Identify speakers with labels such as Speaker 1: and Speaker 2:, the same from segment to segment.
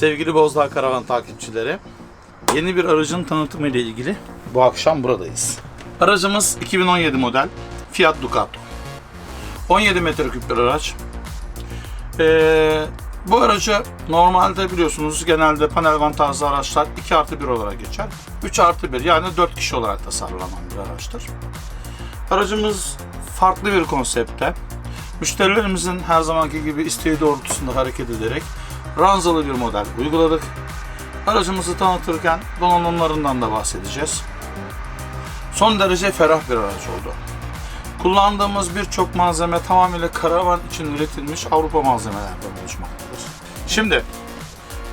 Speaker 1: Sevgili Bozdağ Karavan takipçileri, yeni bir aracın tanıtımı ile ilgili bu akşam buradayız. Aracımız 2017 model Fiat Ducato. 17 metreküp bir araç. Ee, bu aracı normalde biliyorsunuz genelde panel vantajlı araçlar 2 artı 1 olarak geçer. 3 artı 1 yani 4 kişi olarak tasarlanan bir araçtır. Aracımız farklı bir konsepte. Müşterilerimizin her zamanki gibi isteği doğrultusunda hareket ederek ranzalı bir model uyguladık. Aracımızı tanıtırken donanımlarından da bahsedeceğiz. Son derece ferah bir araç oldu. Kullandığımız birçok malzeme tamamıyla karavan için üretilmiş Avrupa malzemelerden oluşmaktadır. Şimdi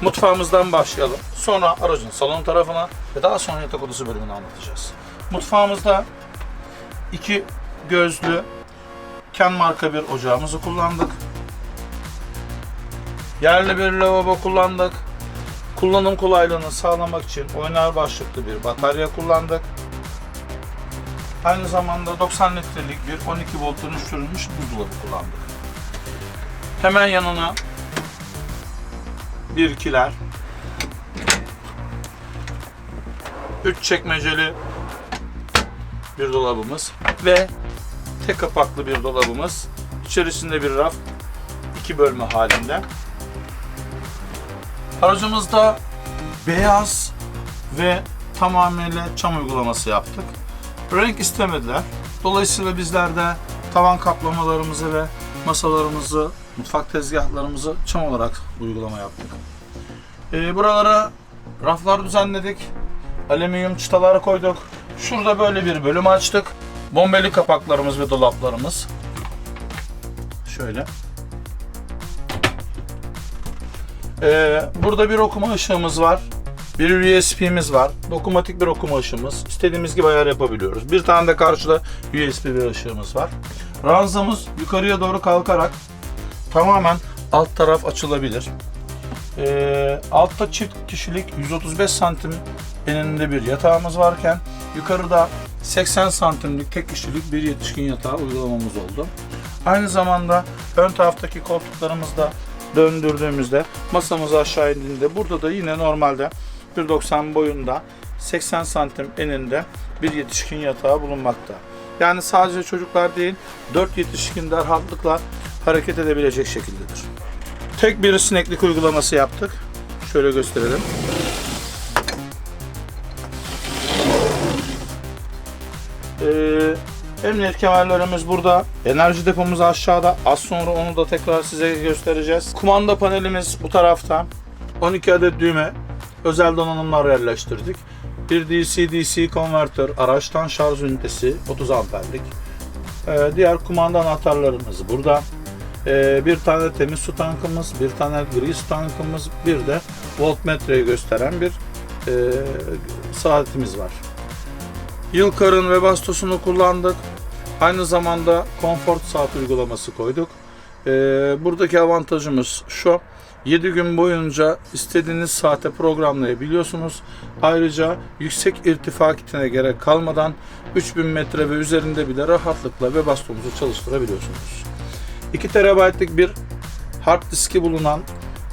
Speaker 1: mutfağımızdan başlayalım. Sonra aracın salon tarafına ve daha sonra yatak odası bölümünü anlatacağız. Mutfağımızda iki gözlü Ken marka bir ocağımızı kullandık. Yerli bir lavabo kullandık. Kullanım kolaylığını sağlamak için oynar başlıklı bir batarya kullandık. Aynı zamanda 90 litrelik bir 12 volt dönüştürülmüş buzdolabı kullandık. Hemen yanına bir kiler, 3 çekmeceli bir dolabımız ve tek kapaklı bir dolabımız. İçerisinde bir raf, iki bölme halinde. Aracımızda beyaz ve tamamıyla çam uygulaması yaptık. Renk istemediler. Dolayısıyla bizler de tavan kaplamalarımızı ve masalarımızı, mutfak tezgahlarımızı çam olarak uygulama yaptık. Ee, buralara raflar düzenledik. Alüminyum çıtalar koyduk. Şurada böyle bir bölüm açtık. Bombeli kapaklarımız ve dolaplarımız. Şöyle. Ee, burada bir okuma ışığımız var. Bir USB'miz var. Dokunmatik bir okuma ışığımız. İstediğimiz gibi ayar yapabiliyoruz. Bir tane de karşıda USB bir ışığımız var. Ranzamız yukarıya doğru kalkarak tamamen alt taraf açılabilir. Ee, altta çift kişilik 135 santim eninde bir yatağımız varken yukarıda 80 santimlik tek kişilik bir yetişkin yatağı uygulamamız oldu. Aynı zamanda ön taraftaki koltuklarımızda döndürdüğümüzde masamız aşağı indiğinde burada da yine normalde 1.90 boyunda 80 santim eninde bir yetişkin yatağı bulunmakta. Yani sadece çocuklar değil 4 yetişkin de rahatlıkla hareket edebilecek şekildedir. Tek bir sineklik uygulaması yaptık. Şöyle gösterelim. Ee, emniyet kemerlerimiz burada. Enerji depomuz aşağıda. Az sonra onu da tekrar size göstereceğiz. Kumanda panelimiz bu tarafta. 12 adet düğme. Özel donanımlar yerleştirdik. Bir DC-DC konvertör, araçtan şarj ünitesi 30 amperlik. Ee, diğer kumanda anahtarlarımız burada. Ee, bir tane temiz su tankımız, bir tane gri su tankımız, bir de voltmetreyi gösteren bir e, saatimiz var. Yılkar'ın ve bastosunu kullandık. Aynı zamanda Comfort saat uygulaması koyduk. Ee, buradaki avantajımız şu. 7 gün boyunca istediğiniz saate programlayabiliyorsunuz. Ayrıca yüksek irtifa kitine gerek kalmadan 3000 metre ve üzerinde bile rahatlıkla ve bastonunuzu çalıştırabiliyorsunuz. 2 TB'lik bir hard diski bulunan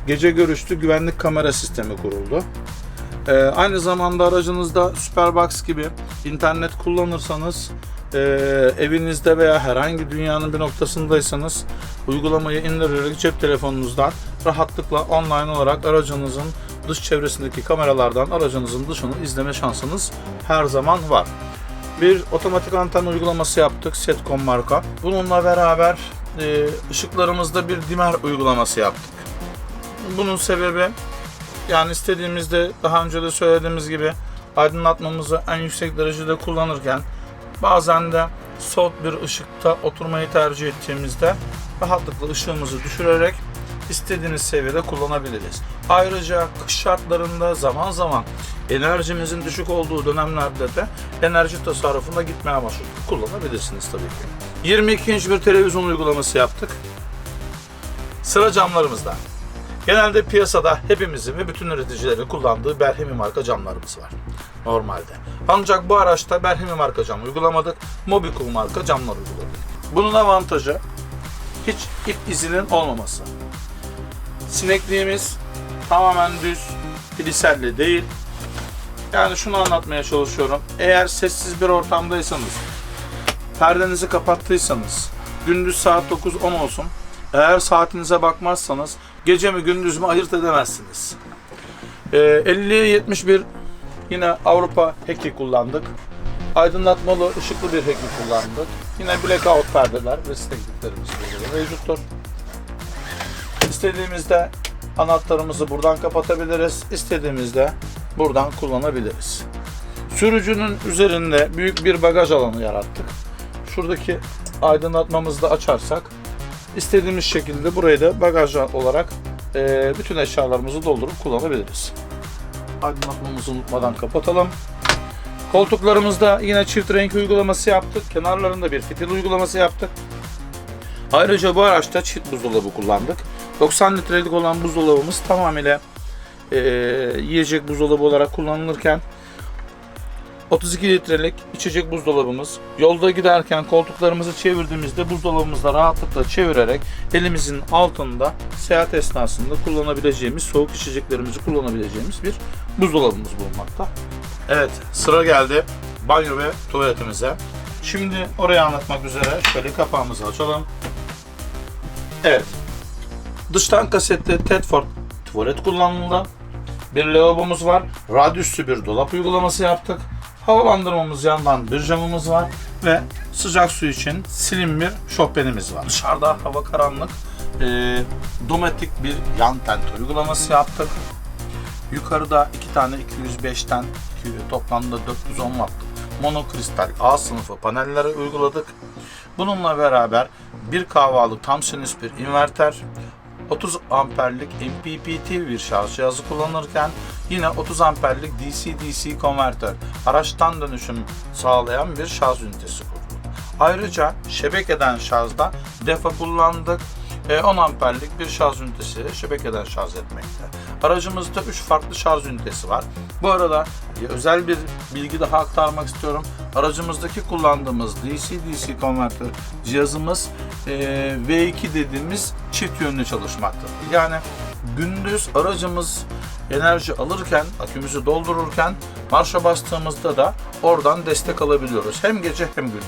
Speaker 1: gece görüşlü güvenlik kamera sistemi kuruldu. Ee, aynı zamanda aracınızda Superbox gibi internet kullanırsanız e, evinizde veya herhangi dünyanın bir noktasındaysanız uygulamayı indirerek cep telefonunuzdan rahatlıkla online olarak aracınızın dış çevresindeki kameralardan aracınızın dışını izleme şansınız her zaman var. Bir otomatik anten uygulaması yaptık Setcom marka. Bununla beraber e, ışıklarımızda bir dimer uygulaması yaptık. Bunun sebebi yani istediğimizde daha önce de söylediğimiz gibi aydınlatmamızı en yüksek derecede kullanırken bazen de soft bir ışıkta oturmayı tercih ettiğimizde rahatlıkla ışığımızı düşürerek istediğiniz seviyede kullanabiliriz. Ayrıca kış şartlarında zaman zaman enerjimizin düşük olduğu dönemlerde de enerji tasarrufuna gitme amaçlı kullanabilirsiniz tabii ki. 22 inç bir televizyon uygulaması yaptık. Sıra camlarımızda. Genelde piyasada hepimizin ve bütün üreticilerin kullandığı Berhemi marka camlarımız var normalde. Ancak bu araçta Berhemi marka cam uygulamadık. Mobicool marka camlar uyguladık. Bunun avantajı hiç ip izinin olmaması. Sinekliğimiz tamamen düz, gliselli değil. Yani şunu anlatmaya çalışıyorum. Eğer sessiz bir ortamdaysanız, perdenizi kapattıysanız, gündüz saat 9-10 olsun. Eğer saatinize bakmazsanız gece mi gündüz mü ayırt edemezsiniz. Ee, 50'ye 71 yine Avrupa heki kullandık. Aydınlatmalı ışıklı bir heki kullandık. Yine blackout perdeler ve tekniklerimiz burada mevcuttur. İstediğimizde anahtarımızı buradan kapatabiliriz. İstediğimizde buradan kullanabiliriz. Sürücünün üzerinde büyük bir bagaj alanı yarattık. Şuradaki aydınlatmamızı da açarsak istediğimiz şekilde burayı da bagaj olarak e, bütün eşyalarımızı doldurup kullanabiliriz. Aydınlatmamızı unutmadan kapatalım. Koltuklarımızda yine çift renk uygulaması yaptık. Kenarlarında bir fitil uygulaması yaptık. Ayrıca bu araçta çift buzdolabı kullandık. 90 litrelik olan buzdolabımız tamamıyla e, yiyecek buzdolabı olarak kullanılırken 32 litrelik içecek buzdolabımız. Yolda giderken koltuklarımızı çevirdiğimizde buzdolabımızda rahatlıkla çevirerek elimizin altında seyahat esnasında kullanabileceğimiz, soğuk içeceklerimizi kullanabileceğimiz bir buzdolabımız bulunmakta. Evet, sıra geldi banyo ve tuvaletimize. Şimdi orayı anlatmak üzere şöyle kapağımızı açalım. Evet. Dıştan kasetli Tedford tuvalet kullanıldı. Bir lavabomuz var. Radyüstü bir dolap uygulaması yaptık. Havalandırmamız yandan bir camımız var ve sıcak su için silin bir şofbenimiz var. Dışarıda hava karanlık. E, dometik bir yan tent uygulaması yaptık. Yukarıda iki tane 205'ten iki- toplamda 410 wattlık monokristal A sınıfı panellere uyguladık. Bununla beraber bir kahvalık sinüs bir inverter, 30 amperlik MPPT bir şarj cihazı kullanırken yine 30 amperlik DC-DC konvertör araçtan dönüşüm sağlayan bir şarj ünitesi kurduk. Ayrıca şebekeden şarjda defa kullandık. E, 10 amperlik bir şarj ünitesi şebekeden şarj etmekte. Aracımızda 3 farklı şarj ünitesi var. Bu arada e, özel bir bilgi daha aktarmak istiyorum. Aracımızdaki kullandığımız DC-DC konvertör cihazımız e, V2 dediğimiz çift yönlü çalışmaktadır. Yani gündüz aracımız enerji alırken, akümüzü doldururken marşa bastığımızda da oradan destek alabiliyoruz. Hem gece hem gündüz.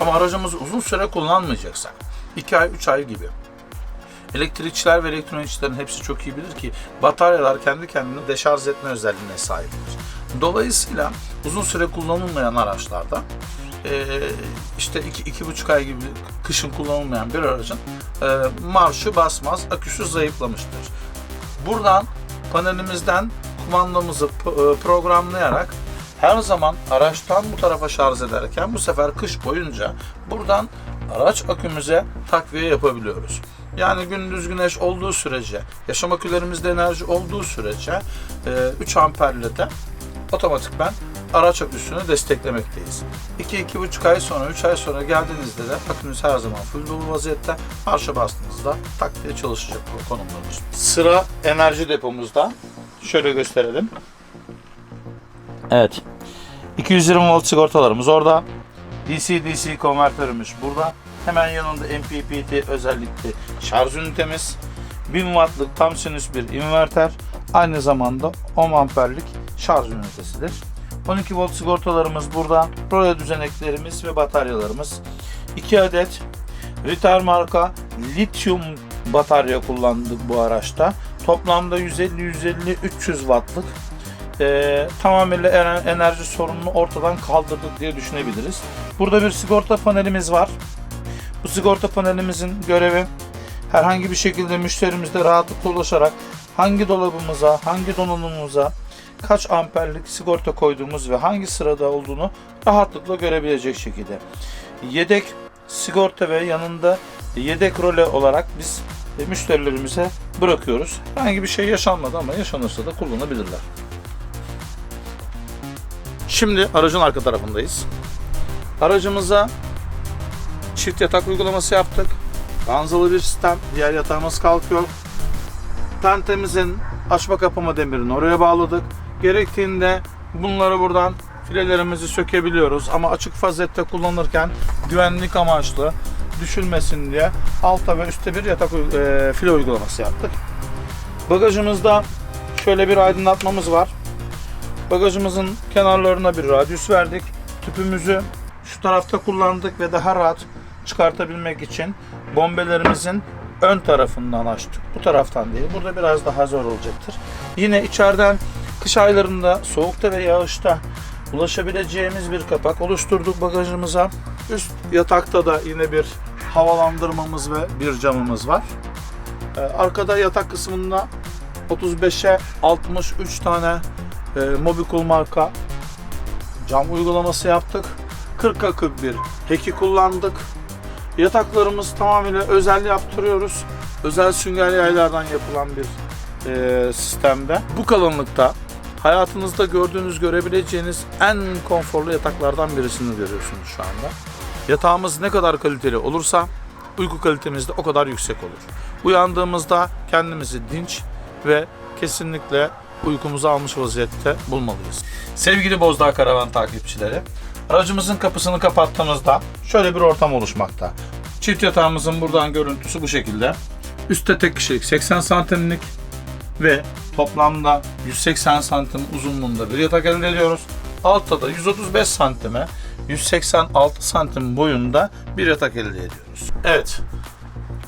Speaker 1: Ama aracımızı uzun süre kullanmayacaksak, 2 ay, 3 ay gibi Elektrikçiler ve elektronikçilerin hepsi çok iyi bilir ki bataryalar kendi kendini deşarj etme özelliğine sahiptir. Dolayısıyla uzun süre kullanılmayan araçlarda eee, işte iki, iki buçuk ay gibi kışın kullanılmayan bir aracın eee, marşı basmaz, aküsü zayıflamıştır. Buradan panelimizden kumandamızı e, programlayarak her zaman araçtan bu tarafa şarj ederken bu sefer kış boyunca buradan araç akümüze takviye yapabiliyoruz. Yani gündüz güneş olduğu sürece, yaşam akülerimizde enerji olduğu sürece 3 amperle de otomatikman araç aküsünü desteklemekteyiz. 2-2,5 ay sonra, 3 ay sonra geldiğinizde de akünüz her zaman full dolu vaziyette. Marşa bastığınızda tak diye çalışacak bu konumlarımız. Sıra enerji depomuzda. Şöyle gösterelim. Evet. 220 volt sigortalarımız orada. DC-DC konvertörümüz burada. Hemen yanında MPPT özellikli şarj ünitemiz. 1000 wattlık tam sinüs bir inverter. Aynı zamanda 10 amperlik şarj ünitesidir. 12 volt sigortalarımız burada. Role düzeneklerimiz ve bataryalarımız. 2 adet Ritter marka lityum batarya kullandık bu araçta. Toplamda 150-150-300 wattlık e, tamamıyla ener- enerji sorununu ortadan kaldırdık diye düşünebiliriz. Burada bir sigorta panelimiz var. Bu sigorta panelimizin görevi herhangi bir şekilde müşterimizle rahatlıkla ulaşarak hangi dolabımıza, hangi donanımımıza kaç amperlik sigorta koyduğumuz ve hangi sırada olduğunu rahatlıkla görebilecek şekilde. Yedek sigorta ve yanında yedek role olarak biz müşterilerimize bırakıyoruz. Herhangi bir şey yaşanmadı ama yaşanırsa da kullanabilirler. Şimdi aracın arka tarafındayız. Aracımıza çift yatak uygulaması yaptık. Ranzalı bir sistem. Diğer yatağımız kalkıyor. Tentemizin açma kapama demirini oraya bağladık. Gerektiğinde bunları buradan filelerimizi sökebiliyoruz. Ama açık vaziyette kullanırken güvenlik amaçlı düşülmesin diye alta ve üstte bir yatak e, file uygulaması yaptık. Bagajımızda şöyle bir aydınlatmamız var. Bagajımızın kenarlarına bir radyüs verdik. Tüpümüzü şu tarafta kullandık ve daha rahat çıkartabilmek için bombelerimizin ön tarafından açtık. Bu taraftan değil. Burada biraz daha zor olacaktır. Yine içeriden kış aylarında soğukta ve yağışta ulaşabileceğimiz bir kapak oluşturduk bagajımıza. Üst yatakta da yine bir havalandırmamız ve bir camımız var. Ee, Arkada yatak kısmında 35'e 63 tane e, Mobicol marka cam uygulaması yaptık. 40'a 41 heki kullandık. Yataklarımız tamamıyla özel yaptırıyoruz. Özel sünger yaylardan yapılan bir e, sistemde. Bu kalınlıkta hayatınızda gördüğünüz, görebileceğiniz en konforlu yataklardan birisini görüyorsunuz şu anda. Yatağımız ne kadar kaliteli olursa uyku kalitemiz de o kadar yüksek olur. Uyandığımızda kendimizi dinç ve kesinlikle uykumuzu almış vaziyette bulmalıyız. Sevgili Bozdağ Karavan takipçileri, aracımızın kapısını kapattığımızda şöyle bir ortam oluşmakta. Çift yatağımızın buradan görüntüsü bu şekilde. Üstte tek kişilik 80 santimlik ve toplamda 180 santim uzunluğunda bir yatak elde ediyoruz. Altta da 135 santime 186 santim boyunda bir yatak elde ediyoruz. Evet.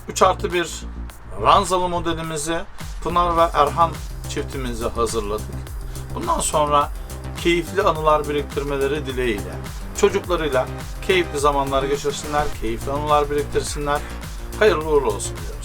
Speaker 1: 3 artı 1 ranzalı modelimizi Pınar ve Erhan çiftimize hazırladık. Bundan sonra keyifli anılar biriktirmeleri dileğiyle çocuklarıyla keyifli zamanlar geçirsinler, keyifli anılar biriktirsinler. Hayırlı uğurlu olsun diyoruz.